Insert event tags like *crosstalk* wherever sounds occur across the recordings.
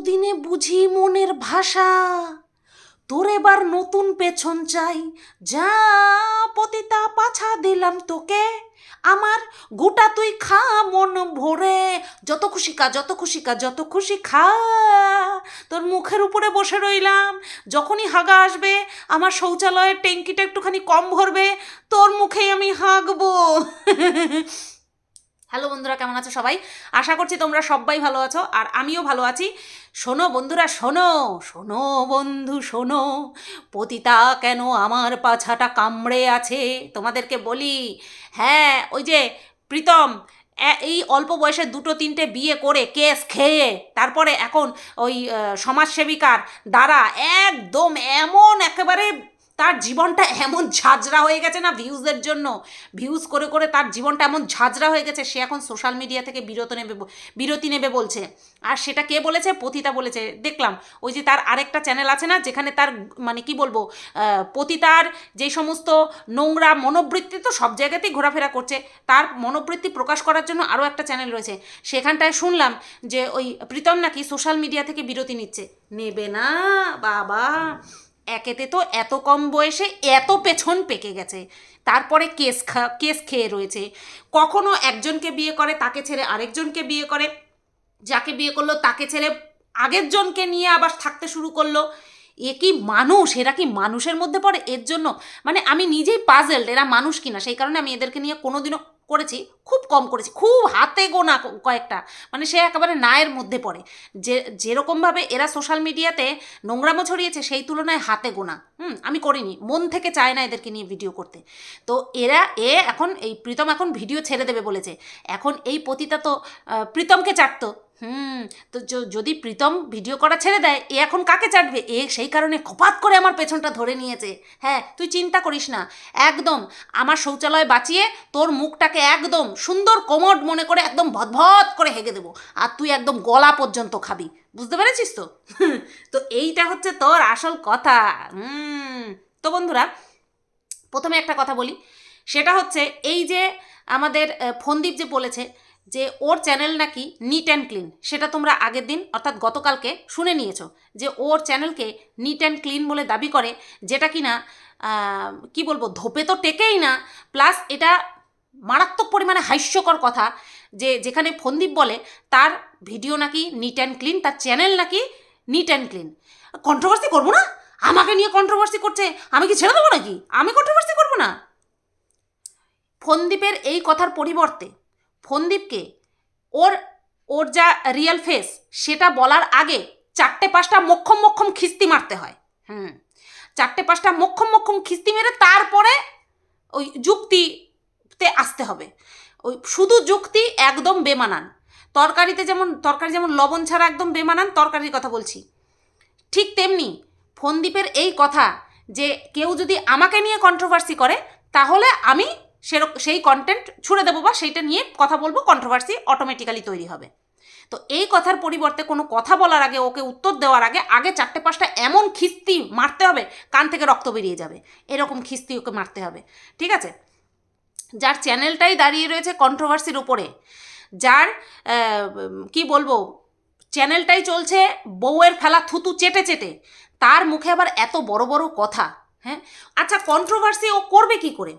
দিনে বুঝি মনের ভাষা। তোর এবার নতুন পেছন চাই। যা পতিতা পাছা দিলাম তোকে। আমার গোটা তুই খা, মন ভরে। যত খুশি কা যত খুশি কা যত খুশি খা। তোর মুখের উপরে বসে রইলাম। যখনই হাগা আসবে, আমার শৌচালয়ের ট্যাঙ্কিটা একটুখানি কম ভরবে, তোর মুখেই আমি হাগবো। *laughs* হ্যালো বন্ধুরা, কেমন আছো সবাই? আশা করছি তোমরা সবাই ভালো আছো আর আমিও ভালো আছি। শোনো বন্ধুরা, শোনো শোনো বন্ধু, শোনো। পতিতা কেন আমার পাছাটা কামড়ে আছে? তোমাদেরকে বলি হ্যাঁ ওই যে প্রীতম এই অল্প বয়সে দুটো তিনটে বিয়ে করে কেস খেয়ে, তারপরে এখন ওই সমাজসেবিকার দ্বারা একদম এমন একেবারে তার জীবনটা এমন ঝাঁঝরা হয়ে গেছে না ভিউজের জন্য? ভিউজ করে করে তার জীবনটা এমন ঝাঁঝরা হয়ে গেছে, সে এখন সোশ্যাল মিডিয়া থেকে বিরত নেবে বিরতি নেবে বলছে। আর সেটা কে বলেছে? পতিতা বলেছে। দেখলাম, ওই যে তার আরেকটা চ্যানেল আছে না, যেখানে তার মানে কি বলব পতিতার যে সমস্ত নোংরা মনোবৃত্তি তো সব জায়গাতেই ঘোরাফেরা করছে, তার মনোবৃত্তি প্রকাশ করার জন্য আরও একটা চ্যানেল রয়েছে। সেখানটায় শুনলাম যে ওই প্রীতম নাকি সোশ্যাল মিডিয়া থেকে বিরতি নিচ্ছে। নেবে না, বাবা। একেতে তো এত কম বয়সে এত পেছন পেকে গেছে। তারপরে কেস খা, কেস খেয়ে রয়েছে। কখনো একজনকে বিয়ে করে, তাকে ছেড়ে আরেকজনকে বিয়ে করে, যাকে বিয়ে করল, তাকে ছেড়ে আগের জনকে নিয়ে আবার থাকতে শুরু করল। এ কি মানুষ? এরা কি মানুষের মধ্যে পড়ে? এর জন্য মানে আমি নিজেই পাজেলড এরা মানুষ কিনা? সেই কারণে আমি এদেরকে নিয়ে কোনোদিনও করেছি, খুব কম করেছি, খুব হাতে গোনা কয়েকটা। মানে সে একেবারে নায়ের মধ্যে পড়ে। যে, যেরকমভাবে এরা সোশ্যাল মিডিয়াতে নোংরামো ছড়িয়েছে, সেই তুলনায় হাতে গোনা। হুম, আমি করিনি। মন থেকে চায় না এদেরকে নিয়ে ভিডিও করতে। তো এরা, এ এখন, এই প্রীতম এখন ভিডিও ছেড়ে দেবে বলেছে। এখন এই পতিতা তো প্রীতমকে চাটতো। হুম, তো যদি প্রীতম ভিডিও করা ছেড়ে দেয়, এ এখন কাকে চাটবে? এ সেই কারণে কপাত করে আমার পেছনটা ধরে নিয়েছে। হ্যাঁ তুই চিন্তা করিস না। একদম আমার শৌচালয় বাঁচিয়ে তোর মুখটাকে একদম সুন্দর কোমর মনে করে একদম ভদভদ করে হেগে দেবো। আর তুই একদম গলা পর্যন্ত খাবি। বুঝতে পেরেছিস তো? তো এইটা হচ্ছে তোর আসল কথা। হুম, তো বন্ধুরা, প্রথমে একটা কথা বলি। সেটা হচ্ছে এই যে আমাদের ফন্দীপ যে বলেছে যে ওর চ্যানেল নাকি নিট অ্যান্ড ক্লিন, সেটা তোমরা আগের দিন, অর্থাৎ গতকালকে শুনে নিয়েছো, যে ওর চ্যানেলকে নিট অ্যান্ড ক্লিন বলে দাবি করে, যেটা কি না কী বলব, ধোপে তো টেকেই না, প্লাস এটা মারাত্মক পরিমাণে হাস্যকর কথা, যে যেখানে ফন্দীপ বলে, তার ভিডিও নাকি নিট অ্যান্ড ক্লিন, তার চ্যানেল নাকি নিট অ্যান্ড ক্লিন। কন্ট্রোভার্সি করব না? আমাকে নিয়ে কন্ট্রোভার্সি করছে, আমি কি ছেড়ে দেবো নাকি? আমি কন্ট্রোভার্সি করব না? ফন্দীপের এই কথার পরিবর্তে ফন্দীপকে ওর ওর যা রিয়েল ফেস সেটা বলার আগে চারটে পাঁচটা মক্ষম মক্ষম খিস্তি মারতে হয়। হুম। চারটে পাঁচটা মক্ষম মক্ষম খিস্তি মেরে তারপরে ওই যুক্তিতে আসতে হবে। ওই শুধু যুক্তি একদম বেমানান। তরকারিতে যেমন, তরকারি যেমন লবণ ছাড়া একদম বেমানান, তরকারির কথা বলছি। ঠিক তেমনি ফন্দীপের এই কথা যে কেউ যদি আমাকে নিয়ে কন্ট্রোভার্সি করে, তাহলে আমি সেরক, সেই কন্টেন্ট ছুড়ে দেবো বা সেইটা নিয়ে কথা বলব কন্ট্রোভার্সি অটোমেটিক্যালি তৈরি হবে। তো এই কথার পরিবর্তে কোনো কথা বলার আগে, ওকে উত্তর দেওয়ার আগে আগে চারটে পাঁচটা এমন খিস্তি মারতে হবে, কান থেকে রক্ত বেরিয়ে যাবে। এরকম খিস্তি ওকে মারতে হবে। ঠিক আছে? যার চ্যানেলটাই দাঁড়িয়ে রয়েছে কন্ট্রোভার্সির উপরে, যার কি বলব চ্যানেলটাই চলছে বউয়ের ফেলা থুতু চেটে চেটে, তার মুখে আবার এত বড় বড় কথা হ্যাঁ? আচ্ছা কন্ট্রোভার্সি ও করবে কি করে?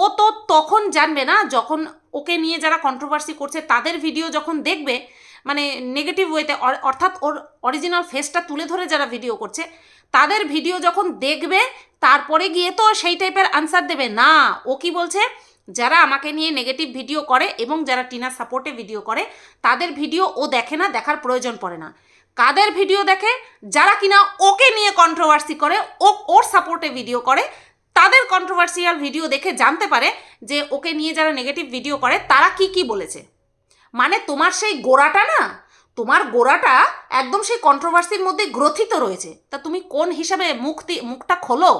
ও তো তখন জানবে না, যখন ওকে নিয়ে যারা কন্ট্রোভার্সি করছে তাদের ভিডিও যখন দেখবে মানে নেগেটিভ ওয়েতে অর্থাৎ ওর অরিজিনাল ফেসটা তুলে ধরে যারা ভিডিও করছে, তাদের ভিডিও যখন দেখবে, তারপরে গিয়ে তো সেই টাইপের আনসার দেবে। না, ও কি বলছে? যারা আমাকে নিয়ে নেগেটিভ ভিডিও করে এবং যারা টিনার সাপোর্টে ভিডিও করে, তাদের ভিডিও ও দেখে না, দেখার প্রয়োজন পড়ে না। কাদের ভিডিও দেখে? যারা কিনা ওকে নিয়ে কন্ট্রোভার্সি করে, ও, ওর সাপোর্টে ভিডিও করে তাদের কন্ট্রোভার্সিয়াল ভিডিও দেখে জানতে পারে যে ওকে নিয়ে যারা নেগেটিভ ভিডিও করে, তারা কি কি বলেছে। মানে তোমার সেই গোড়াটা না, তোমার গোড়াটা একদম সেই কন্ট্রোভার্সির মধ্যে গ্রথিত রয়েছে। তা তুমি কোন হিসাবে মুক্তি, মুখটা খোলো?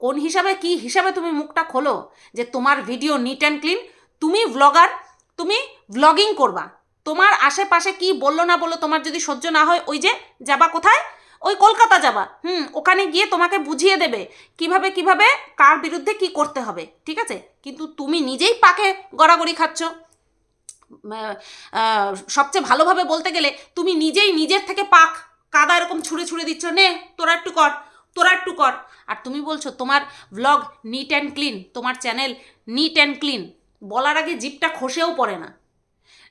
কোন হিসাবে, কি হিসাবে তুমি মুখটা খোলো যে তোমার ভিডিও নিট অ্যান্ড ক্লিন তুমি ভ্লগার তুমি ভ্লগিং করবা। তোমার আশেপাশে কি বলল না বলল তোমার যদি সহ্য না হয়, ওই যে যাবা কোথায়? ওই কলকাতা যাবা। হুম, ওখানে গিয়ে তোমাকে বুঝিয়ে দেবে কীভাবে কীভাবে, কার বিরুদ্ধে কি করতে হবে, ঠিক আছে? কিন্তু তুমি নিজেই পাকে গড়াগড়ি খাচ্ছ। সবচেয়ে ভালোভাবে বলতে গেলে তুমি নিজেই নিজের থেকে পাক, কাদা এরকম ছুঁড়ে ছুঁড়ে দিচ্ছ, নে, তোরা একটু কর, তোরা একটু কর। আর তুমি বলছো, তোমার ব্লগ নিট অ্যান্ড ক্লিন তোমার চ্যানেল নিট অ্যান্ড ক্লিন বলার আগে জিপটা খসেও পড়ে না।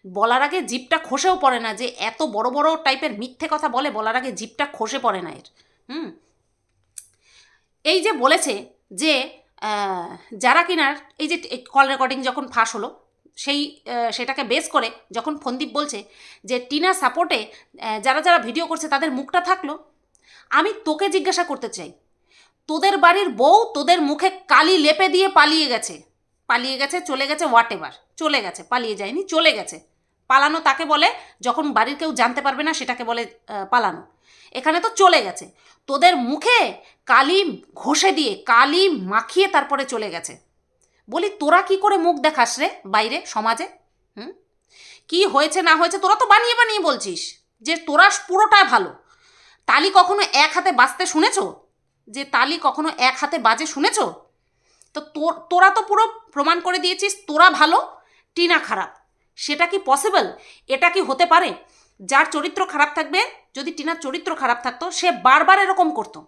বলার আগে জিপটা খসেও পড়ে না যে এত বড় বড় টাইপের মিথ্যে কথা বলে, বলার আগে জিপটা খসে পড়ে না এর। হুম? এই যে বলেছে যে যারা কিনার এই যে কল রেকর্ডিং যখন ফাঁস হলো, সেই সেটাকে বেস করে যখন ফন্দীপ বলছে যে, টিনা সাপোর্টে যারা যারা ভিডিও করছে তাদের মুখটা থাকল। আমি তোকে জিজ্ঞাসা করতে চাই, তোদের বাড়ির বউ তোদের মুখে কালি লেপে দিয়ে পালিয়ে গেছে। পালিয়ে গেছে, চলে গেছে হোয়াট এভার চলে গেছে, পালিয়ে যায়নি, চলে গেছে। পালানো তাকে বলে, যখন বাড়ির কেউ জানতে পারবে না, সেটাকে বলে পালানো। এখানে তো চলে গেছে। তোদের মুখে কালি ঘষে দিয়ে, কালি মাখিয়ে তারপরে চলে গেছে। বলি, তোরা কি করে মুখ দেখাস রে বাইরে, সমাজে? হুম? কি হয়েছে, না হয়েছে, তোরা তো বানিয়ে বানিয়ে বলছিস যে তোরা পুরোটা ভালো। তালি কখনো এক হাতে বাজতে শুনেছো? যে তালি কখনো এক হাতে বাজে শুনেছ? তো তোর, তোরা তো পুরো প্রমাণ করে দিয়েছিস, তোরা ভালো, টিনা খারাপ। সেটা কি পসিবল এটা কি হতে পারে? যার চরিত্র খারাপ থাকবে, যদি টিনার চরিত্র খারাপ থাকতো, সে বারবার এরকম করতো।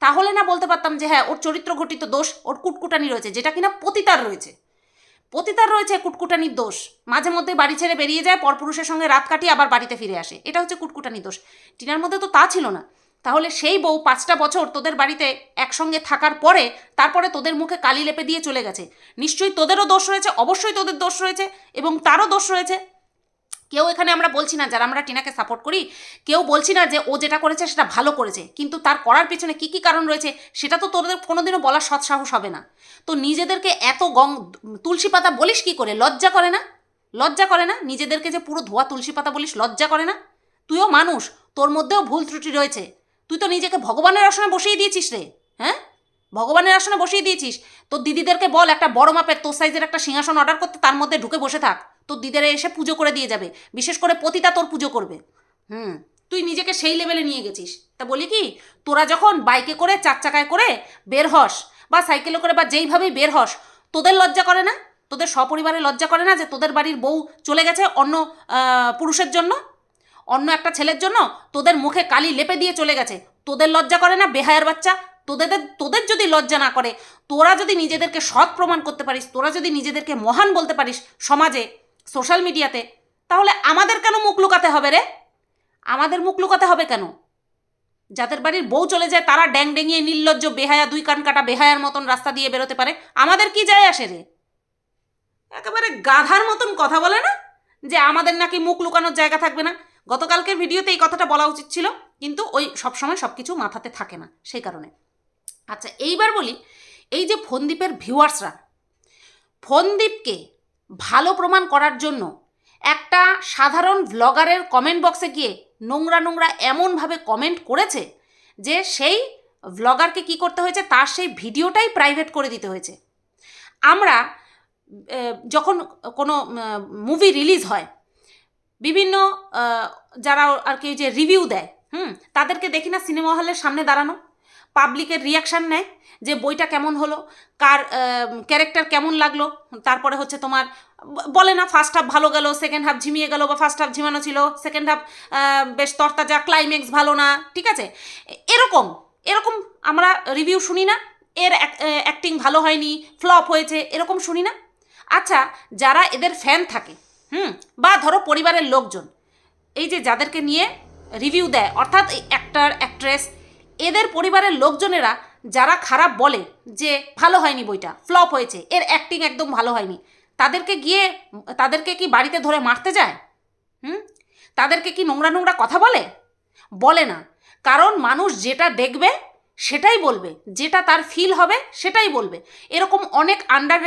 তাহলে না বলতে পারতাম যে হ্যাঁ ওর চরিত্র ঘটিত দোষ, ওর কুটকুটানি রয়েছে, যেটা কিনা পতিতার রয়েছে। পতিতার রয়েছে কুটকুটানির দোষ। মাঝে মধ্যে বাড়ি ছেড়ে বেরিয়ে যায়, পরপুরুষের সঙ্গে রাত কাটিয়ে আবার বাড়িতে ফিরে আসে। এটা হচ্ছে কুটকুটানি দোষ। টিনার মধ্যে তো তা ছিল না। তাহলে সেই বউ পাঁচটা বছর তোদের বাড়িতে একসঙ্গে থাকার পরে তারপরে তোদের মুখে কালি লেপে দিয়ে চলে গেছে। নিশ্চয়ই তোদেরও দোষ রয়েছে, অবশ্যই তোদের দোষ রয়েছে এবং তারও দোষ রয়েছে। কেউ এখানে আমরা বলছি না, যারা আমরা টিনাকে সাপোর্ট করি, কেউ বলছি না যে ও যেটা করেছে সেটা ভালো করেছে, কিন্তু তার করার পিছনে কী কী কারণ রয়েছে সেটা তো তোদের কোনোদিনও বলার সৎসাহস হবে না। তো নিজেদেরকে এত গং, তুলসী পাতা বলিস কি করে? লজ্জা করে না? লজ্জা করে না? নিজেদেরকে যে পুরো ধোয়া তুলসী পাতা বলিস, লজ্জা করে না? তুইও মানুষ, তোর মধ্যেও ভুল ত্রুটি রয়েছে। তুই তো নিজেকে ভগবানের আসনে বসিয়ে দিয়েছিস রে হ্যাঁ? ভগবানের আসনে বসিয়ে দিয়েছিস। তোর দিদিদেরকে বল একটা বড় মাপের, তোর সাইজের একটা সিংহাসন অর্ডার করতে তার মধ্যে ঢুকে বসে থাক। তোর দিদিরা এসে পুজো করে দিয়ে যাবে। বিশেষ করে পতিতা তোর পুজো করবে। হুম, তুই নিজেকে সেই লেভেলে নিয়ে গেছিস। তা বলি কি, তোরা যখন বাইকে করে চার চাকায় করে বের হস, বা সাইকেলে করে, বা যেইভাবেই বের হস, তোদের লজ্জা করে না? তোদের সপরিবারে লজ্জা করে না যে তোদের বাড়ির বউ চলে গেছে অন্য পুরুষের জন্য? অন্য একটা ছেলের জন্য তোদের মুখে কালি লেপে দিয়ে চলে গেছে। তোদের লজ্জা করে না, বেহায়ার বাচ্চা? তোদের তোদের যদি লজ্জা না করে, তোরা যদি নিজেদেরকে সৎ প্রমাণ করতে পারিস, তোরা যদি নিজেদেরকে মহান বলতে পারিস সমাজে সোশ্যাল মিডিয়াতে তাহলে আমাদের কেন মুখ লুকাতে হবে রে? আমাদের মুখ লুকাতে হবে কেন? যাদের বাড়ির বউ চলে যায়, তারা ড্যাং ডেঙিয়ে, নির্লজ্জ, বেহায়া, দুই কান কাটা, বেহায়ার মতন রাস্তা দিয়ে বেরোতে পারে। আমাদের কি যায় আসে রে? একেবারে গাধার মতন কথা বলে না যে আমাদের নাকি মুখ লুকানোর জায়গা থাকবে না? গতকালকের ভিডিওতে এই কথাটা বলা উচিত ছিল, কিন্তু ওই সবসময় সব কিছু মাথাতে থাকে না, সেই কারণে। আচ্ছা এইবার বলি, এই যে ফোনদ্বীপের ভিউয়ার্সরা ফোনদ্বীপকে ভালো প্রমাণ করার জন্য একটা সাধারণ ভ্লগারের কমেন্ট বক্সে গিয়ে নোংরা নোংরা এমনভাবে কমেন্ট করেছে যে সেই ভ্লগারকে কি করতে হয়েছে, তার সেই ভিডিওটাই প্রাইভেট করে দিতে হয়েছে। আমরা যখন কোনো মুভি রিলিজ হয় বিভিন্ন যারা আর কি যে রিভিউ দেয়, হুম, তাদেরকে দেখি না সিনেমা হলের সামনে দাঁড়ানো। পাবলিকের রিয়াকশান নেয় যে বইটা কেমন হলো, কার ক্যারেক্টার কেমন লাগল, তারপরে হচ্ছে তোমার, বলে না ফার্স্ট হাফ ভালো গেল সেকেন্ড হাফ ঝিমিয়ে গেল বা ফার্স্ট হাফ ঝিমানো ছিল সেকেন্ড হাফ বেশ তরতাজা ক্লাইম্যাক্স ভালো না, ঠিক আছে? এরকম এরকম আমরা রিভিউ শুনি না, এর অ্যাক্টিং ভালো হয়নি ফ্লপ হয়েছে, এরকম শুনি না। আচ্ছা যারা এদের ফ্যান থাকে হুম, বা ধরো পরিবারের লোকজন। এই যে যাদেরকে নিয়ে রিভিউ দেয়, অর্থাৎ এই অ্যাক্টার অ্যাক্ট্রেস এদের পরিবারের লোকজনেরা যারা খারাপ বলে যে ভালো হয়নি বইটা ফ্লপ হয়েছে, এর অ্যাক্টিং একদম ভালো হয়নি, তাদেরকে গিয়ে, তাদেরকে কি বাড়িতে ধরে মারতে যায়? হুম, তাদেরকে কি নোংরা নোংরা কথা বলে? বলে না। কারণ মানুষ যেটা দেখবে, সেটাই বলবে, যেটা তার ফিল হবে, সেটাই বলবে। এরকম অনেক আন্ডার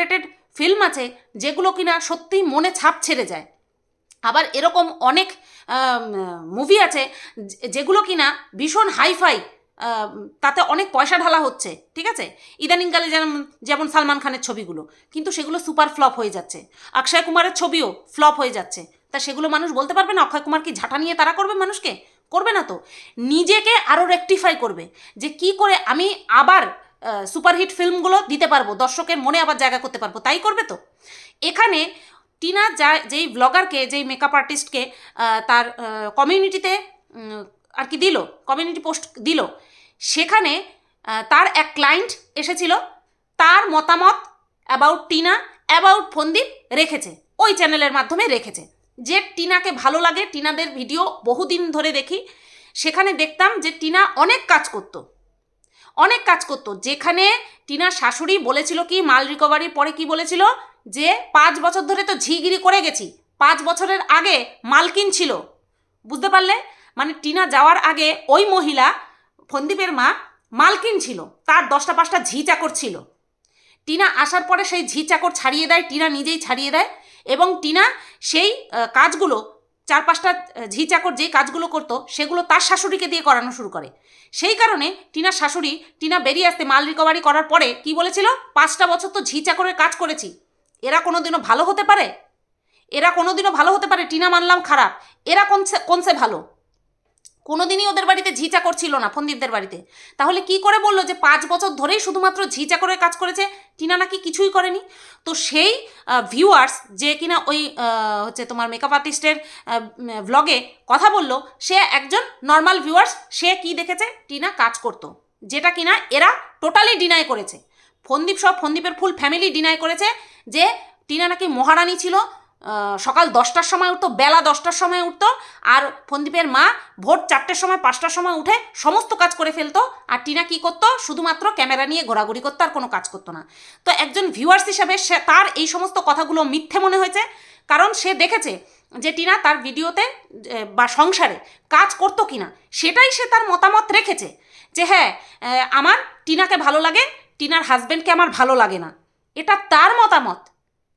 ফিল্ম আছে যেগুলো কিনা সত্যিই মনে ছাপ ছেড়ে যায়। আবার এরকম অনেক মুভি আছে যেগুলো কিনা ভীষণ হাইফাই তাতে অনেক পয়সা ঢালা হচ্ছে, ঠিক আছে? ইদানিংকালে যেমন যেমন সালমান খানের ছবিগুলো, কিন্তু সেগুলো সুপার ফ্লপ হয়ে যাচ্ছে। অক্ষয় কুমারের ছবিও ফ্লপ হয়ে যাচ্ছে। তা সেগুলো মানুষ বলতে পারবে না, অক্ষয় কুমার কি ঝাঁটা নিয়ে তারা করবে মানুষকে? করবে না তো। নিজেকে আরও রেকটিফাই করবে যে কি করে আমি আবার সুপারহিট ফিল্মগুলো দিতে পারব, দর্শকের মনে আবার জায়গা করতে পারব, তাই করবে তো? এখানে টিনা যা যেই ব্লগারকে যেই মেকআপ আর্টিস্টকে তার কমিউনিটিতে আর কি দিল কমিউনিটি পোস্ট দিল, সেখানে তার এক ক্লায়েন্ট এসেছিল, তার মতামত অ্যাবাউট টিনা অ্যাবাউট ফন্দীপ রেখেছে, ওই চ্যানেলের মাধ্যমে রেখেছে। যে টিনাকে ভালো লাগে, টিনাদের ভিডিও বহুদিন ধরে দেখি, সেখানে দেখতাম যে টিনা অনেক কাজ করতো। অনেক কাজ করতো। যেখানে টিনার শাশুড়ি বলেছিল কি, মাল রিকভারির পরে কি বলেছিল? যে পাঁচ বছর ধরে তো ঝিগিরি করে গেছি। পাঁচ বছরের আগে মালকিন ছিল বুঝতে পারলে? মানে টিনা যাওয়ার আগে ওই মহিলা, ফন্দীপের মা মালকিন ছিল তার দশটা পাঁচটা ঝি চাকর ছিল। টিনা আসার পরে সেই ঝি চাকর ছাড়িয়ে দেয়, টিনা নিজেই ছাড়িয়ে দেয় এবং টিনা সেই কাজগুলো চার পাঁচটা ঝি চাকর যেই কাজগুলো করতো, সেগুলো তার শাশুড়িকে দিয়ে করানো শুরু করে। সেই কারণে টিনার শাশুড়ি, টিনা বেরিয়ে আসতে মাল রিকভারি করার পরে কি বলেছিল? পাঁচটা বছর তো ঝি চাকরের কাজ করেছি। এরা কোনোদিনও ভালো হতে পারে? এরা কোনোদিনও ভালো হতে পারে? টিনা মানলাম খারাপ। এরা কোন কোনসে ভালো? কোনোদিনই ওদের বাড়িতে ঝি চাকর ছিল না, ফন্দীপদের বাড়িতে। তাহলে কি করে বলল যে পাঁচ বছর ধরেই শুধুমাত্র ঝি চাকরের কাজ করেছে? টিনা নাকি কিছুই করেনি। তো সেই ভিউয়ার্স যে কিনা ওই হচ্ছে তোমার মেকআপ আর্টিস্টের ভ্লগে কথা বলল, সে একজন নর্মাল ভিউয়ার্স সে কি দেখেছে? টিনা কাজ করতো। যেটা কিনা এরা টোটালি ডিনাই করেছে। ফন্দীপ সব ফন্দীপের ফুল ফ্যামিলি ডিনাই করেছে যে টিনা নাকি মহারানী ছিল সকাল দশটার সময় উঠতো, বেলা দশটার সময় উঠতো, আর ফন্দীপের মা ভোর চারটের সময়, পাঁচটার সময় উঠে সমস্ত কাজ করে ফেলতো, আর টিনা কি করতো? শুধুমাত্র ক্যামেরা নিয়ে ঘোরাঘুরি করতো, আর কোনো কাজ করতো না। তো একজন ভিউয়ার্স হিসাবে সে তার এই সমস্ত কথাগুলো মিথ্যে মনে হয়েছে, কারণ সে দেখেছে যে টিনা তার ভিডিওতে বা সংসারে কাজ করতো কিনা, সেটাই সে তার মতামত রেখেছে, যে হ্যাঁ আমার টিনাকে ভালো লাগে, টিনার হাজব্যান্ডকে আমার ভালো লাগে না। এটা তার মতামত।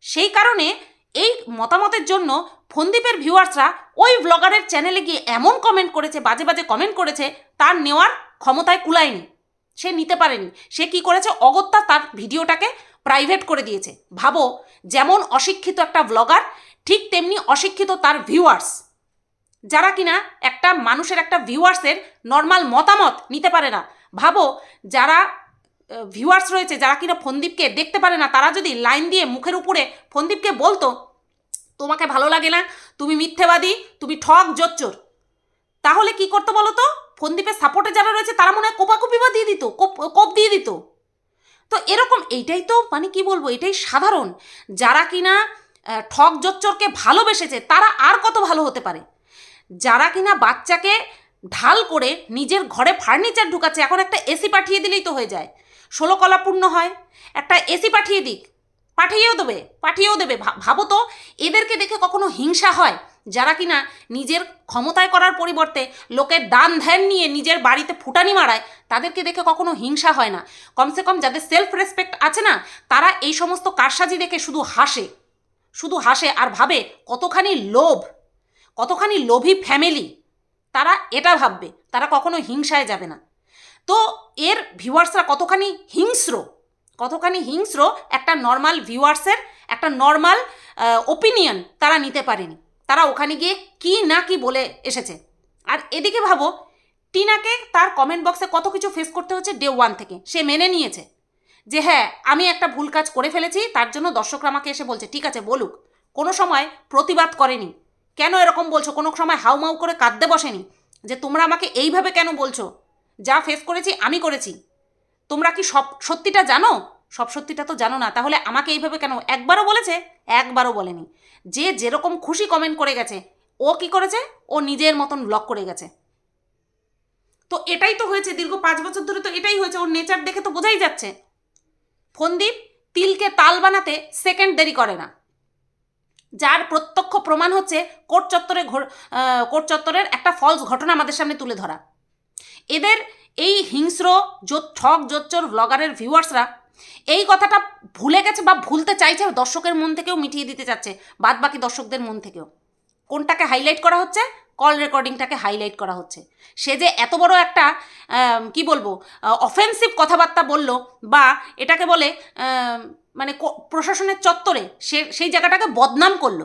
সেই কারণে এই মতামতের জন্য ফন্দীপের ভিউয়ার্সরা ওই ব্লগারের চ্যানেলে গিয়ে এমন কমেন্ট করেছে, বাজে বাজে কমেন্ট করেছে, তার নেওয়ার ক্ষমতায় কুলায়নি। সে নিতে পারেনি। সে কি করেছে? অগত্যা তার ভিডিওটাকে প্রাইভেট করে দিয়েছে। ভাবো, যেমন অশিক্ষিত একটা ব্লগার ঠিক তেমনি অশিক্ষিত তার ভিউয়ার্স যারা কিনা একটা মানুষের একটা ভিউয়ার্সের নর্মাল মতামত নিতে পারে না। ভাবো, যারা ভিউয়ার্স রয়েছে যারা কিনা ফন্দীপকে দেখতে পারে না, তারা যদি লাইন দিয়ে মুখের উপরে ফন্দীপকে বলতো, তোমাকে ভালো লাগে না, তুমি মিথ্যেবাদী, তুমি ঠক জোচ্চোর। তাহলে কি করতো বলো তো ফন্দীপের সাপোর্টে যারা রয়েছে, তারা মনে হয় কোপাকুপি বা দিয়ে দিত, কোপ দিয়ে দিত। তো এরকম এইটাই তো মানে কি বলব, এটাই সাধারণ। যারা কিনা ঠক জোচ্চোরকে ভালোবেসেছে, তারা আর কত ভালো হতে পারে? যারা কিনা বাচ্চাকে ঢাল করে নিজের ঘরে ফার্নিচার ঢুকাচ্ছে, এখন একটা এসি পাঠিয়ে দিলেই তো হয়ে যায়। ষোলো কলা পূর্ণ হয়। একটা এসি পাঠিয়ে দিক। পাঠিয়েও দেবে পাঠিয়েও দেবে। ভাবো তো, এদেরকে দেখে কখনো হিংসা হয়, যারা কিনা নিজের ক্ষমতায় করার পরিবর্তে লোকের দান ধ্যান নিয়ে নিজের বাড়িতে ফুটানি মারায়, তাদেরকে দেখে কখনো হিংসা হয় না। কমসে কম যাদের সেলফ রেসপেক্ট আছে না, তারা এই সমস্ত কারসাজি দেখে শুধু হাসে। শুধু হাসে আর ভাবে কতখানি লোভ, কতখানি লোভী ফ্যামিলি তারা এটা ভাববে, তারা কখনো হিংসায় যাবে না। তো এর ভিউয়ার্সরা কতখানি হিংস্র? কতখানি হিংস্র একটা নর্মাল ভিউয়ার্সের একটা নর্মাল ওপিনিয়ন তারা নিতে পারেনি। তারা ওখানে গিয়ে কি না কি বলে এসেছে। আর এদিকে ভাবো, টিনাকে তার কমেন্ট বক্সে কত কিছু ফেস করতে হচ্ছে ডে ওয়ান থেকে। সে মেনে নিয়েছে যে হ্যাঁ আমি একটা ভুল কাজ করে ফেলেছি, তার জন্য দর্শকরা আমাকে এসে বলছে, ঠিক আছে, বলুক। কোনো সময় প্রতিবাদ করেনি। কেন এরকম বলছো? কোনো সময় হাউমাউ করে কাঁদতে বসেনি যে তোমরা আমাকে এইভাবে কেন বলছো? যা ফেস করেছি, আমি করেছি। তোমরা কি সব সত্যিটা জানো? সব সত্যিটা তো জানো না। তাহলে আমাকে এইভাবে কেন? একবারও বলেছে? একবারও বলেনি। যে যেরকম খুশি কমেন্ট করে গেছে, ও কি করেছে? ও নিজের মতন ব্লক করে গেছে। তো এটাই তো হয়েছে। দীর্ঘ পাঁচ বছর ধরে তো এটাই হয়েছে। ওর নেচার দেখে তো বোঝাই যাচ্ছে। ফন্দীপ, তিলকে তাল বানাতে সেকেন্ড দেরি করে না। যার প্রত্যক্ষ প্রমাণ হচ্ছে কোর্ট চত্বরে কোর্ট চত্বরের একটা ফলস ঘটনা আমাদের সামনে তুলে ধরা। এদের এই হিংস্র ঠক জোচ্চর ব্লগারের ভিউয়ার্সরা এই কথাটা ভুলে গেছে বা ভুলতে চাইছে দর্শকের মন থেকেও মিটিয়ে দিতে চাচ্ছে বাদ বাকি দর্শকদের মন থেকেও। কোনটাকে হাইলাইট করা হচ্ছে? কল রেকর্ডিংটাকে হাইলাইট করা হচ্ছে। সে যে এত বড় একটা কি বলব অফেন্সিভ কথাবার্তা বলল বা এটাকে বলে মানে প্রশাসনের চত্বরে সে, সেই জায়গাটাকে বদনাম করল।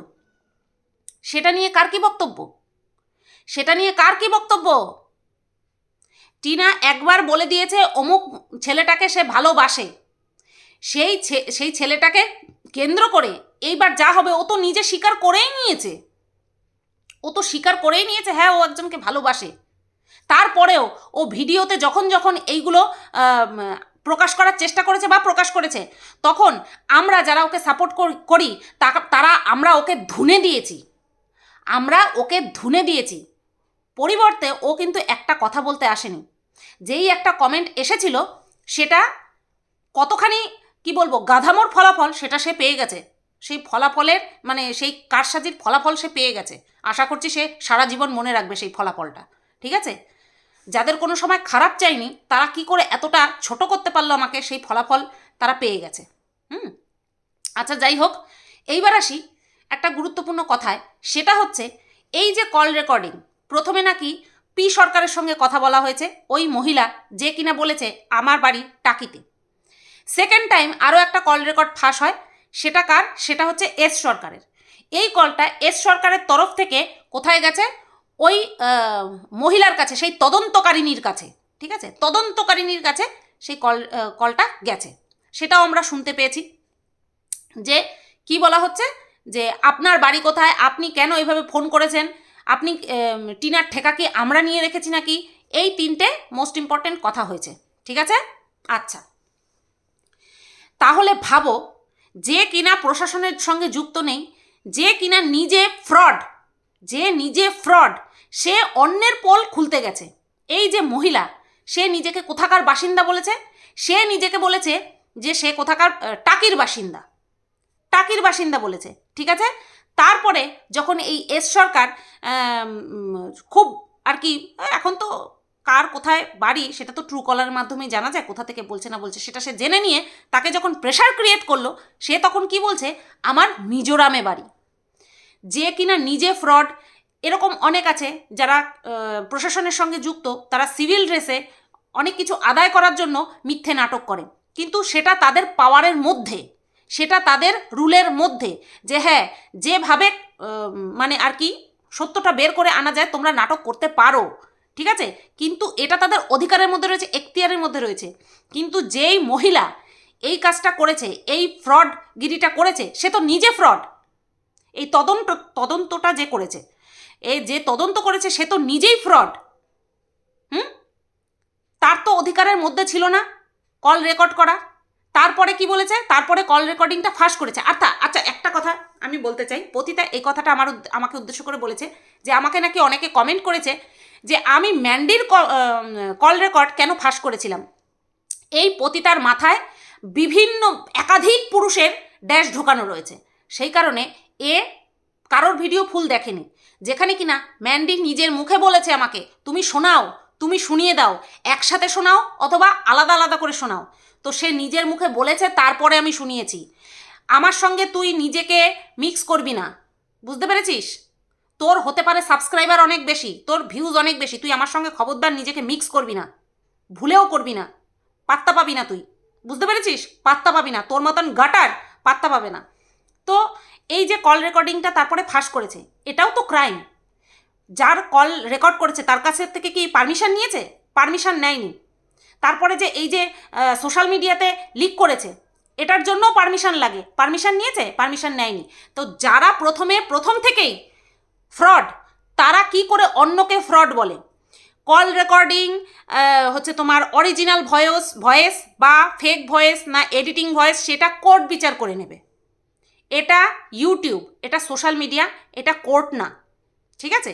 সেটা নিয়ে কার কি বক্তব্য? সেটা নিয়ে কার কি বক্তব্য? টিনা একবার বলে দিয়েছে, অমুক ছেলেটাকে সে ভালোবাসে। সেই সেই ছেলেটাকে কেন্দ্র করে এইবার যা হবে, ও তো নিজে স্বীকার করেই নিয়েছে। ও তো স্বীকার করেই নিয়েছে হ্যাঁ ও একজনকে ভালোবাসে। তারপরেও ও ভিডিওতে যখন যখন এইগুলো প্রকাশ করার চেষ্টা করেছে বা প্রকাশ করেছে, তখন আমরা যারা ওকে সাপোর্ট করি তারা আমরা ওকে ধুনে দিয়েছি। আমরা ওকে ধুনে দিয়েছি। পরিবর্তে ও কিন্তু একটা কথা বলতে আসেনি। যেই একটা কমেন্ট এসেছিল, সেটা কতখানি, কি বলব, গাধামোর ফলাফল সেটা সে পেয়ে গেছে। সেই ফলাফলের মানে সেই কারসাজির ফলাফল সে পেয়ে গেছে। আশা করছি সে সারা জীবন মনে রাখবে সেই ফলাফলটা। ঠিক আছে? যাদের কোনো সময় খারাপ চাইনি তারা কি করে এতটা ছোট করতে পারল আমাকে, সেই ফলাফল তারা পেয়ে গেছে। হুম? আচ্ছা যাই হোক, এইবার আসি একটা গুরুত্বপূর্ণ কথায়। সেটা হচ্ছে, এই যে কল রেকর্ডিং প্রথমে নাকি পি সরকারের সঙ্গে কথা বলা হয়েছে, ওই মহিলা যে কিনা বলেছে, আমার বাড়ি টাকিতে। সেকেন্ড টাইম আরও একটা কল রেকর্ড ফাঁস হয়, সেটা কার? সেটা হচ্ছে এস সরকারের। এই কলটা এস সরকারের তরফ থেকে কোথায় গেছে? ওই মহিলার কাছে, সেই তদন্তকারিনীর কাছে, ঠিক আছে? তদন্তকারিনীর কাছে সেই কল কলটা গেছে। সেটাও আমরা শুনতে পেয়েছি যে কি বলা হচ্ছে? যে আপনার বাড়ি কোথায়? আপনি কেন এইভাবে ফোন করেছেন? আপনি টিনার ঠেকা কি আমরা নিয়ে রেখেছি নাকি? এই তিনটে মোস্ট ইম্পর্টেন্ট কথা হয়েছে, ঠিক আছে? আচ্ছা। তাহলে ভাবো, যে কিনা প্রশাসনের সঙ্গে যুক্ত নেই, যে কিনা নিজে ফ্রড যে নিজে ফ্রড সে অন্যের পোল খুলতে গেছে। এই যে মহিলা, সে নিজেকে কোথাকার বাসিন্দা বলেছে? সে নিজেকে বলেছে যে সে কোথাকার টাকির বাসিন্দা। টাকির বাসিন্দা বলেছে, ঠিক আছে? তারপরে যখন এই এস সরকার খুব আর কি, এখন তো কার কোথায় বাড়ি, সেটা তো ট্রু কলারের মাধ্যমেই জানা যায়, কোথা থেকে বলছে না বলছে, সেটা সে জেনে নিয়ে তাকে যখন প্রেশার ক্রিয়েট করল, সে তখন কি বলছে, আমার মিজোরামে বাড়ি। যে কিনা নিজে ফ্রড এরকম অনেক আছে যারা প্রশাসনের সঙ্গে যুক্ত, তারা সিভিল ড্রেসে অনেক কিছু আদায় করার জন্য মিথ্যে নাটক করে। কিন্তু সেটা তাদের পাওয়ারের মধ্যে। সেটা তাদের রুলের মধ্যে যে হ্যাঁ যেভাবে মানে আর কি সত্যটা বের করে আনা যায়, তোমরা নাটক করতে পারো। ঠিক আছে? কিন্তু এটা তাদের অধিকারের মধ্যে রয়েছে, এখতিয়ারের মধ্যে রয়েছে। কিন্তু যেই মহিলা এই কাজটা করেছে, এই ফ্রড গিরিটা করেছে, সে তো নিজে ফ্রড। এই তদন্ত, তদন্তটা যে করেছে, এই যে তদন্ত করেছে, সে তো নিজেই ফ্রড। হুম? তার তো অধিকারের মধ্যে ছিল না, কল রেকর্ড করা। তারপরে কি বলেছে? তারপরে কল রেকর্ডিংটা ফাঁস করেছে। আর তা আচ্ছা একটা কথা আমি বলতে চাই। পতিতা এই কথাটা আমার আমাকে উদ্দেশ্য করে বলেছে যে, আমাকে নাকি অনেকে কমেন্ট করেছে যে, আমি ম্যান্ডির কল রেকর্ড কেন ফাঁস করেছিলাম? এই পতিতার মাথায় বিভিন্ন একাধিক পুরুষের ড্যাশ ঢোকানো রয়েছে। সেই কারণে এ কারোর ভিডিও ফুল দেখেনি। যেখানে কিনা ম্যান্ডি নিজের মুখে বলেছে আমাকে, তুমি শোনাও, তুমি শুনিয়ে দাও, একসাথে শোনাও অথবা আলাদা আলাদা করে শোনাও। তো সে নিজের মুখে বলেছে, তারপরে আমি শুনিয়েছি। আমার সঙ্গে তুই নিজেকে মিক্স করবি না। বুঝতে পেরেছিস? তোর হতে পারে সাবস্ক্রাইবার অনেক বেশি, তোর ভিউজ অনেক বেশি, তুই আমার সঙ্গে খবরদার নিজেকে মিক্স করবি না। ভুলেও করবি না। পাত্তা পাবি না তুই। বুঝতে পেরেছিস? পাত্তা পাবি না। তোর মতন গাটার পাত্তা পাবে না। তো এই যে কল রেকর্ডিংটা তারপরে ফাঁস করেছে, এটাও তো ক্রাইম যার কল রেকর্ড করেছে, তার কাছে থেকে কি পারমিশন নিয়েছে? পারমিশন নেয়নি। তারপরে যে এই যে সোশ্যাল মিডিয়াতে লিক করেছে, এটার জন্য পারমিশন লাগে। পারমিশন নিয়েছে পারমিশন নেয়নি। তো যারা প্রথমে, প্রথম থেকেই ফ্রড তারা কি করে অন্যকে ফ্রড বলে? কল রেকর্ডিং হচ্ছে তোমার অরিজিনাল ভয়েস ভয়েস বা ফেক ভয়েস না এডিটিং ভয়েস সেটা কোর্ট বিচার করে নেবে। এটা ইউটিউব এটা সোশ্যাল মিডিয়া এটা কোর্ট না। ঠিক আছে?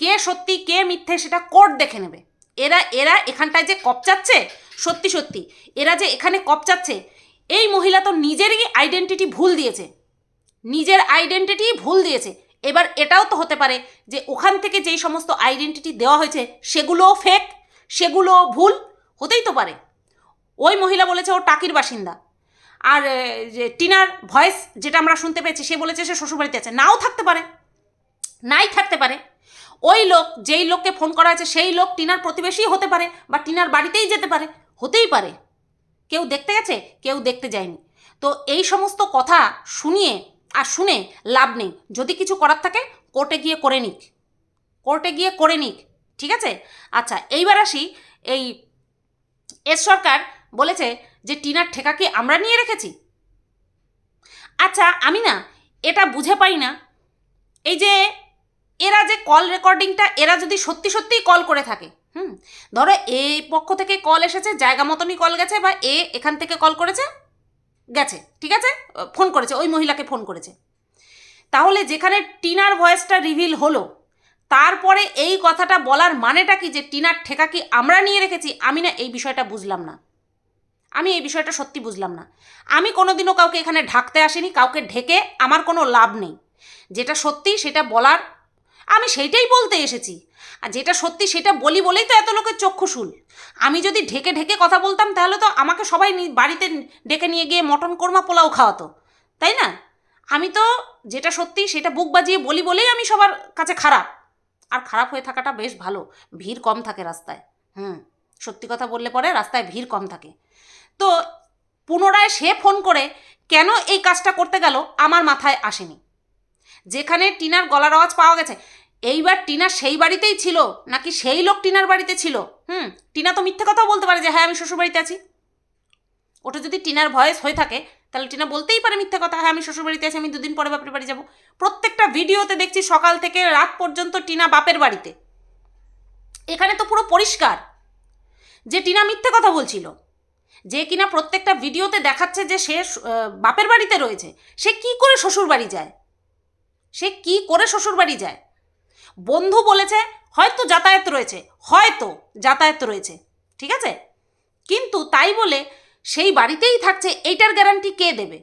কে সত্যি, কে মিথ্যে, সেটা কোর্ট দেখে নেবে। এরা এরা এখানটায় যে কপচাচ্ছে সত্যি সত্যি, এরা যে এখানে কপচাচ্ছে এই মহিলা তো নিজেরই আইডেন্টিটি ভুল দিয়েছে। নিজের আইডেন্টিটি ভুল দিয়েছে। এবার এটাও তো হতে পারে যে ওখান থেকে যেই সমস্ত আইডেন্টিটি দেওয়া হয়েছে, সেগুলোও ফেক সেগুলোও ভুল, হতেই তো পারে। ওই মহিলা বলেছে ও টাকির বাসিন্দা। আর যে টিনার ভয়েস যেটা আমরা শুনতে পেয়েছি, সে বলেছে সে শ্বশুরবাড়িতে আছে। নাও থাকতে পারে। নাই থাকতে পারে। ওই লোক, যেই লোককে ফোন করা আছে সেই লোক টিনার প্রতিবেশী হতে পারে বা টিনার বাড়িতেই যেতে পারে, হতেই পারে। কেউ দেখতে গেছে, কেউ দেখতে যায়নি। তো এই সমস্ত কথা শুনিয়ে আর শুনে লাভ নেই। যদি কিছু করার থাকে কোর্টে গিয়ে করে নিক। কোর্টে গিয়ে করে নিক, ঠিক আছে? আচ্ছা এইবার আসি, এই এস সরকার বলেছে যে টিনার ঠেকা কি আমরা নিয়ে রেখেছি? আচ্ছা আমি না এটা বুঝে পাই না। এই যে এরা যে কল রেকর্ডিংটা এরা যদি সত্যি সত্যিই কল করে থাকে, হুম? ধরো এই পক্ষ থেকে কল এসেছে, জায়গা মতনই কল গেছে বা এ এখান থেকে কল করেছে, গেছে, ঠিক আছে? ফোন করেছে, ওই মহিলাকে ফোন করেছে। তাহলে যেখানে টিনার ভয়েসটা রিভিল হলো, তারপরে এই কথাটা বলার মানেটা কি যে টিনার ঠেকা কি আমরা নিয়ে রেখেছি? আমি না এই বিষয়টা বুঝলাম না। আমি এই বিষয়টা সত্যি বুঝলাম না। আমি কোনোদিনও কাউকে এখানে ঢাকতে আসিনি, কাউকে ঢেকে আমার কোনো লাভ নেই। যেটা সত্যি, সেটা বলার আমি সেইটাই বলতে এসেছি। আর যেটা সত্যি সেটা বলি বলেই তো এত লোকের চক্ষুশুল আমি যদি ঢেকে ঢেকে কথা বলতাম তাহলে তো আমাকে সবাই বাড়িতে ডেকে নিয়ে গিয়ে মটন কোরমা পোলাও খাওয়াতো। তাই না? আমি তো যেটা সত্যি সেটা বুক বাজিয়ে বলি বলেই আমি সবার কাছে খারাপ। আর খারাপ হয়ে থাকাটা বেশ ভালো। ভিড় কম থাকে রাস্তায়। হুম, সত্যি কথা বললে পরে রাস্তায় ভিড় কম থাকে। তো পুনরায় সে ফোন করে, কেন এই কাজটা করতে গেল? আমার মাথায় আসেনি। যেখানে টিনার গলার আওয়াজ পাওয়া গেছে। এইবার টিনা সেই বাড়িতেই ছিল, নাকি সেই লোক টিনার বাড়িতে ছিল? হুম, টিনা তো মিথ্যে কথাও বলতে পারে যে হ্যাঁ আমি শ্বশুরবাড়িতে আছি। ওটা যদি টিনার ভয়েস হয়ে থাকে, তাহলে টিনা বলতেই পারে মিথ্যে কথা হ্যাঁ আমি শ্বশুরবাড়িতে আছি, আমি দুদিন পরে বাপের বাড়ি যাব। প্রত্যেকটা ভিডিওতে দেখছি সকাল থেকে রাত পর্যন্ত টিনা বাপের বাড়িতে। এখানে তো পুরো পরিষ্কার যে টিনা মিথ্যে কথা বলছিল। যে কিনা প্রত্যেকটা ভিডিওতে দেখাচ্ছে যে সে বাপের বাড়িতে রয়েছে। সে কি করে শ্বশুর বাড়ি যায়? সে কি করে শ্বশুর বাড়ি যায়? বন্ধু বলেছে, হয়তো যাতায়াত রয়েছে, হয়তো যাতায়াত রয়েছে, ঠিক আছে? কিন্তু তাই বলে সেই বাড়িতেই থাকছে, এইটার গ্যারান্টি কে দেবে?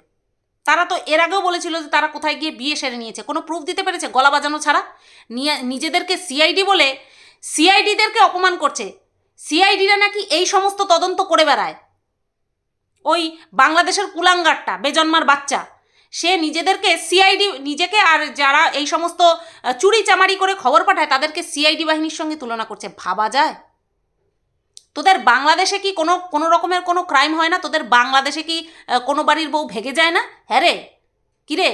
তারা তো এর আগেও বলেছিল যে তারা কোথায় গিয়ে বিয়ে সেরে নিয়েছে, কোনো প্রুফ দিতে পেরেছে গলা বাজানো ছাড়া? নিয়ে, নিজেদেরকে সিআইডি বলে সিআইডিদেরকে অপমান করছে। সিআইডিরা নাকি এই সমস্ত তদন্ত করে বেড়ায়। ওই বাংলাদেশের কুলাঙ্গারটা, বেজন্মার বাচ্চা। সে নিজেদেরকে সিআইডি নিজেকে আর যারা এই সমস্ত চুরি চামারি করে খবর পাঠায়, তাদেরকে সিআইডি বাহিনীর সঙ্গে তুলনা করছে। ভাবা যায়? তোদের বাংলাদেশে কি কোনো কোনো রকমের কোনো ক্রাইম হয় না? তোদের বাংলাদেশে কি কোনো বাড়ির বউ ভেগে যায় না? হ্যাঁ রে। কিরে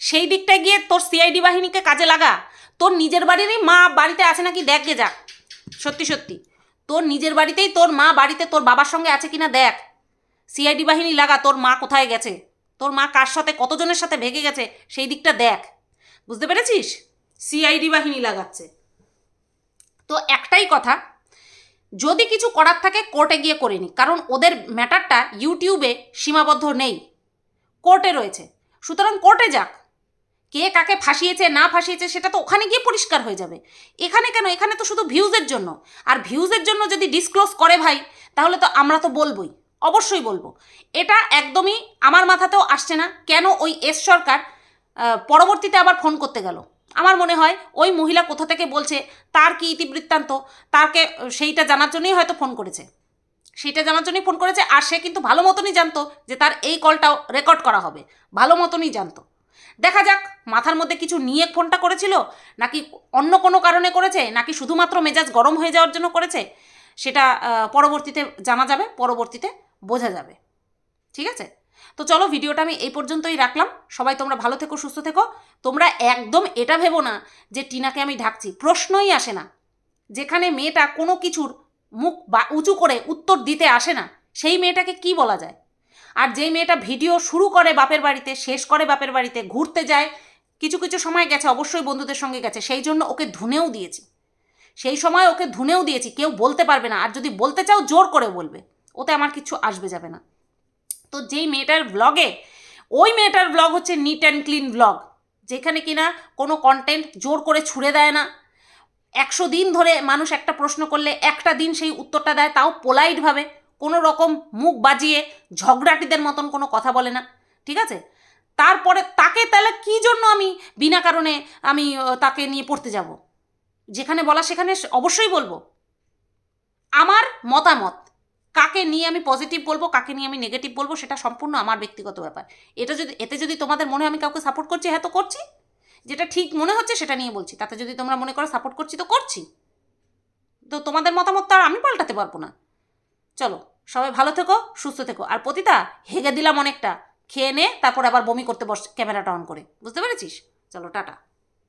সেই দিকটায় গিয়ে তোর সিআইডি বাহিনীকে কাজে লাগা। তোর নিজের বাড়িরই মা বাড়িতে আছে নাকি? দেখ গে যা। সত্যি সত্যি। তোর নিজের বাড়িতেই তোর মা বাড়িতে তোর বাবার সঙ্গে আছে কিনা দেখ। সিআইডি বাহিনী লাগা, তোর মা কোথায় গেছে? তোর মা কার সাথে কতজনের সাথে ভেগে গেছে সেই দিকটা দেখ। বুঝতে পেরেছিস? সিআইডি বাহিনী লাগাচ্ছে। তো একটাই কথা, যদি কিছু করার থাকে কোর্টে গিয়ে করে নি, কারণ ওদের ম্যাটারটা ইউটিউবে সীমাবদ্ধ নেই। কোর্টে রয়েছে। সুতরাং কোর্টে যাক। কে কাকে ফাঁসিয়েছে, না ফাঁসিয়েছে, সেটা তো ওখানে গিয়ে পরিষ্কার হয়ে যাবে। এখানে কেন? এখানে তো শুধু ভিউজের জন্য। আর ভিউজের জন্য যদি ডিসক্লোজ করে ভাই, তাহলে তো আমরা তো বলবোই। অবশ্যই বলব। এটা একদমই আমার মাথাতেও আসছে না কেন ওই এস সরকার পরবর্তীতে আবার ফোন করতে গেল। আমার মনে হয় ওই মহিলা কোথা থেকে বলছে, তার কি ইতিবৃত্তান্ত তাকে সেইটা জানার জন্যই হয়তো ফোন করেছে। সেটা জানার জন্যই ফোন করেছে, আর সে কিন্তু ভালো মতনই জানতো যে তার এই কলটাও রেকর্ড করা হবে। ভালো মতনই জানতো। দেখা যাক, মাথার মধ্যে কিছু নিয়ে ফোনটা করেছিল, নাকি অন্য কোনো কারণে করেছে, নাকি শুধুমাত্র মেজাজ গরম হয়ে যাওয়ার জন্য করেছে, সেটা পরবর্তীতে জানা যাবে, পরবর্তীতে বোঝা যাবে। ঠিক আছে? তো চলো ভিডিওটা আমি এই পর্যন্তই রাখলাম। সবাই তোমরা ভালো থেকো, সুস্থ থেকো। তোমরা একদম এটা ভেবো না যে টিনাকে আমি ঢাকছি প্রশ্নই আসে না। যেখানে মেয়েটা কোনো কিছুর মুখ বা উঁচু করে উত্তর দিতে আসে না, সেই মেয়েটাকে কি বলা যায়? আর যেই মেয়েটা ভিডিও শুরু করে বাপের বাড়িতে, শেষ করে বাপের বাড়িতে, ঘুরতে যায়, কিছু কিছু সময় গেছে, অবশ্যই বন্ধুদের সঙ্গে গেছে, সেই জন্য ওকে ধুনেও দিয়েছি। সেই সময় ওকে ধুনেও দিয়েছি, কেউ বলতে পারবে না। আর যদি বলতে চাও, জোর করে বলবে। ওতে আমার কিছু আসবে যাবে না। তো যেই মেয়েটার ব্লগে ওই মেয়েটার ব্লগ হচ্ছে নিট অ্যান্ড ক্লিন ব্লগ যেখানে কিনা কোনো কন্টেন্ট জোর করে ছুড়ে দেয় না। একশো দিন ধরে মানুষ একটা প্রশ্ন করলে, একটা দিন সেই উত্তরটা দেয়, তাও পোলাইটভাবে কোনো রকম মুখ বাজিয়ে ঝগড়াটিদের মতন কোনো কথা বলে না, ঠিক আছে? তারপরে তাকে তাহলে কী জন্য আমি বিনা কারণে আমি তাকে নিয়ে পড়তে যাব? যেখানে বলা সেখানে অবশ্যই বলব। আমার মতামত কাকে নিয়ে আমি পজিটিভ বলব, কাকে নিয়ে আমি নেগেটিভ বলব, সেটা সম্পূর্ণ আমার ব্যক্তিগত ব্যাপার। এটা যদি, এতে যদি তোমাদের মনে আমি কাউকে সাপোর্ট করছি হ্যাঁ তো করছি। যেটা ঠিক মনে হচ্ছে সেটা নিয়ে বলছি। তাতে যদি তোমরা মনে করো সাপোর্ট করছি, তো করছি। তো তোমাদের মতামত তো আর আমি পাল্টাতে পারব না। চলো, সবাই ভালো থেকো, সুস্থ থেকো। আর পতিতা, হেগে দিলাম অনেকটা। খেয়ে নে, তারপর আবার বমি করতে বস, ক্যামেরাটা অন করে। বুঝতে পেরেছিস? চলো, টাটা।